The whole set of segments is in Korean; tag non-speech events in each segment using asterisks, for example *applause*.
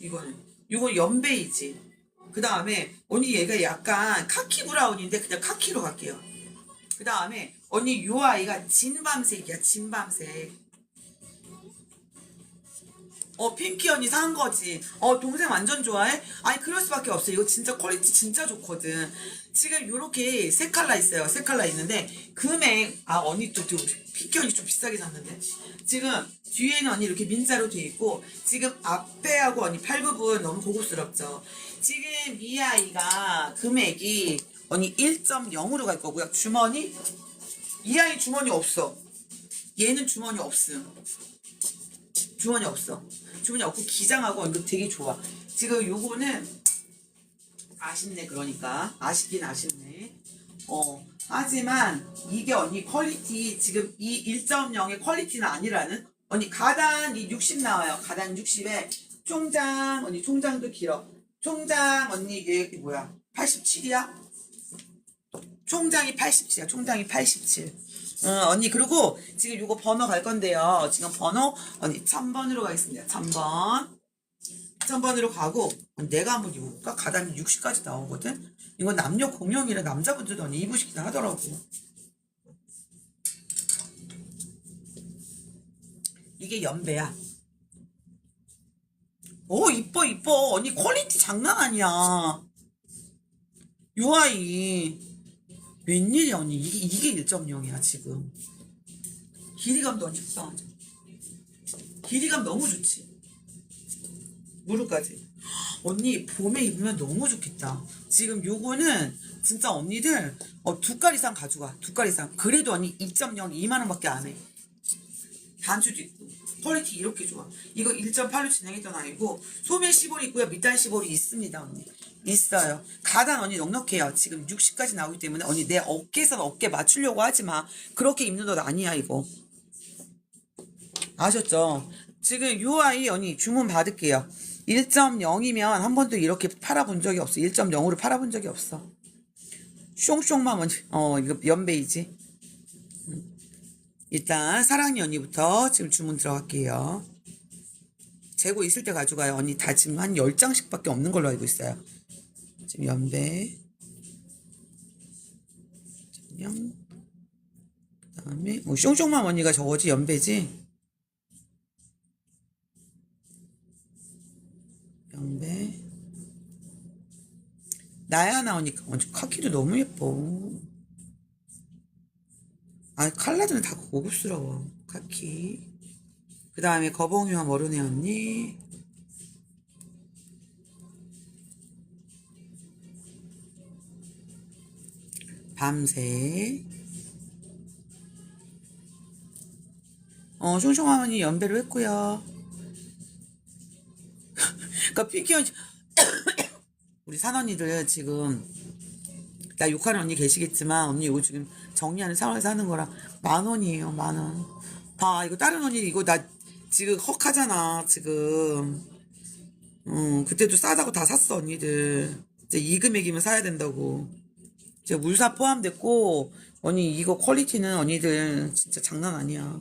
이거는. 이거 연베이지. 그 다음에 언니 얘가 약간 카키 브라운인데 그냥 카키로 갈게요. 그 다음에 언니 요 아이가 진밤색이야 진밤색 어 핑키 언니 산 거지. 어 동생 완전 좋아해? 아니 그럴 수밖에 없어 이거 진짜 퀄리티 진짜 좋거든. 지금 요렇게 세 칼라 있어요. 세 칼라 있는데 금액 아 언니 또, 또 핑키 언니 좀 비싸게 샀는데. 지금 뒤에는 언니 이렇게 민자로 돼 있고 지금 앞에하고 언니 팔 부분 너무 고급스럽죠. 지금 이 아이가 금액이 언니 1.0으로 갈 거고요. 주머니? 이 아이 주머니 없어. 얘는 주머니 없음 주머니 없어. 주머니 없고 기장하고 이거 되게 좋아. 지금 요거는 아쉽네 그러니까 아쉽긴 아쉽네. 어 하지만 이게 언니 퀄리티 지금 이 1.0의 퀄리티는 아니라는 언니 가단 이 60 나와요. 가단 60에 총장 언니 총장도 길어. 총장 언니 이게 뭐야? 87이야? 총장이 87이야. 총장이 87. 응, 언니 그리고 지금 요거 번호 갈 건데요. 지금 번호 언니 1000번으로 가겠습니다. 1000번. 1000번으로 가고 내가 한번 입어볼까? 가담이 60까지 나오거든. 이거 남녀 공용이라 남자분들도 언니 입으시긴 하더라고. 이게 연배야. 오 이뻐 이뻐 언니 퀄리티 장난 아니야. 요 아이 웬일이야 언니? 이게 이게 1.0이야 지금. 길이감도 언니 적당하죠 길이감 너무 좋지. 무릎까지. 언니 봄에 입으면 너무 좋겠다. 지금 요거는 진짜 언니들 어, 두 깔 이상 가져가. 두 깔 이상. 그래도 언니 2.0 2만 원 밖에 안해. 단추도 있고. 퀄리티 이렇게 좋아. 이거 1.8로 진행했던 아이고 소매 시볼이 있고요. 밑단 시볼이 있습니다 언니 있어요. 가단 언니 넉넉해요. 지금 60까지 나오기 때문에 언니 내 어깨에서 어깨 맞추려고 하지 마. 그렇게 입는 옷 아니야 이거. 아셨죠? 지금 요 아이 언니 주문 받을게요. 1.0이면 한 번도 이렇게 팔아본 적이 없어. 1.0으로 팔아본 적이 없어. 숑숑만 먼저 어 이거 연베이지. 일단 사랑니 언니부터 지금 주문 들어갈게요. 재고 있을 때 가져가요. 언니 다 지금 한 10장씩밖에 없는 걸로 알고 있어요. 지금 연배. 전령. 그 다음에, 뭐, 숑숑맘 언니가 저거지, 연배지? 연배. 나야나 언니가, 완전 카키도 너무 예뻐. 아, 칼라들은 다 고급스러워. 카키. 그 다음에 거봉이와 머루네 언니. 밤새. 어, 숑숑 언니 연배로 했고요. *laughs* 피키 언니, *coughs* 우리 산 언니들 지금 나 욕하는 언니 계시겠지만 언니 이거 지금 정리하는 상황에서 하는 거라 만 원이에요 만 원. 봐 이거 다른 언니 이거 나 지금 헉하잖아 지금. 음 그때도 싸다고 다 샀어 언니들. 이제 이 금액이면 사야 된다고. 이제 물사 포함됐고 언니 이거 퀄리티는 언니들 진짜 장난 아니야.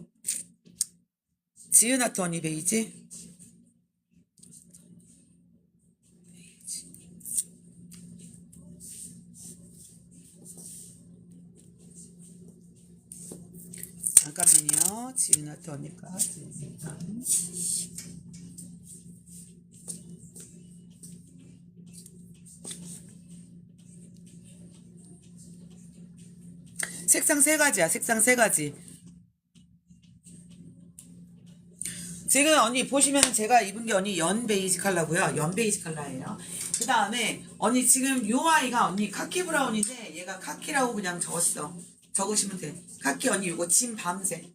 지은아트 언니 베이지? 잠깐만요. 지은아트 언니가 지은아. 색상 세 가지야. 색상 세 가지. 지금 언니 보시면 제가 입은 게 언니 연 베이지 컬러고요. 연 베이지 컬러예요. 그 다음에 언니 지금 요 아이가 언니 카키 브라운인데 얘가 카키라고 그냥 적었어. 적으시면 돼. 카키 언니 요거 진 밤색.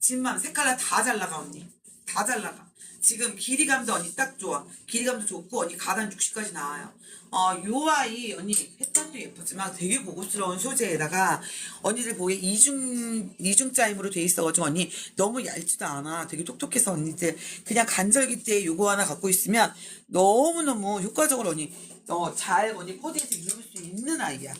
진밤 색깔 다잘 나가 언니. 다 잘 나가. 지금 길이감도 언니 딱 좋아. 길이감도 좋고 언니 가단 60까지 나와요. 어, 요 아이 언니 패턴도 예쁘지만 되게 고급스러운 소재에다가 언니들 보기에 이중 이중 짜임으로 돼 있어가지고 언니 너무 얇지도 않아. 되게 똑똑해서 언니들 그냥 간절기 때 요거 하나 갖고 있으면 너무 너무 효과적으로 언니 어 잘 언니 코디해서 입을 수 있는 아이야.